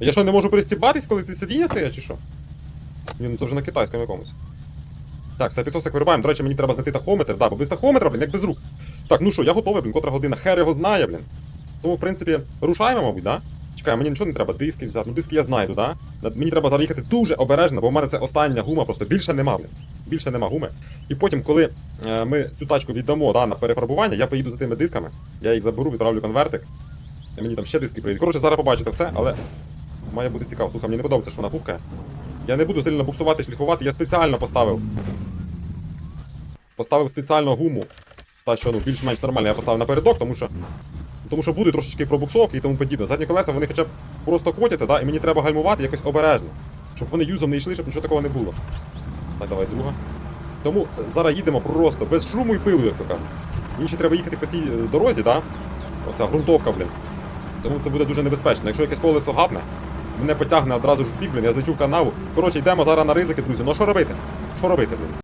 Я що, не можу перестібатись, коли ці сидіння стоять, чи що? Ні, ну це вже на китайському якомусь. Так, все, підсосик вирубаємо. До речі, мені треба знайти тахометр. Да, бо без тахометра, блін, як без рук. Так, ну що, я готовий, блін, котра година. Хер його знає, блін. Тому, в принципі, рушаємо, мабуть, да? Чекай, мені нічого не треба, диски взяти. Ну диски я знайду, да? Мені треба зараз їхати дуже обережно, бо в мене це остання гума, просто більше нема, блін. Більше нема гуми. І потім, коли е, ми цю тачку віддамо да, на перефарбування, я поїду за тими дисками, я їх заберу, відправлю конвертик. І мені там ще диски прийдуть. Коротше, зараз побачите все, але має бути цікаво. Слухай, мені не подобається, що вона пухкає. Я не буду сильно буксувати, шліфувати, я спеціально поставив. Поставив спеціально гуму. Та, що ну, більш-менш нормально, я поставив напередок, тому що. Тому що будуть трошечки пробуксовки і тому подібне. Задні колеса вони хоча б просто котяться, да, і мені треба гальмувати якось обережно. Щоб вони юзом не йшли, щоб нічого такого не було. Так, давай, друга. Тому зараз їдемо просто без шуму і пилу, як то кажуть. Мені ще треба їхати по цій е, дорозі, да? Оця ґрунтовка, блін. Тому це буде дуже небезпечно. Якщо якесь колесо гапне, мене потягне одразу ж в бік, блін, я злечу в канаву. Коротше, йдемо зараз на ризики, друзі. Ну що робити? Що робити, блін?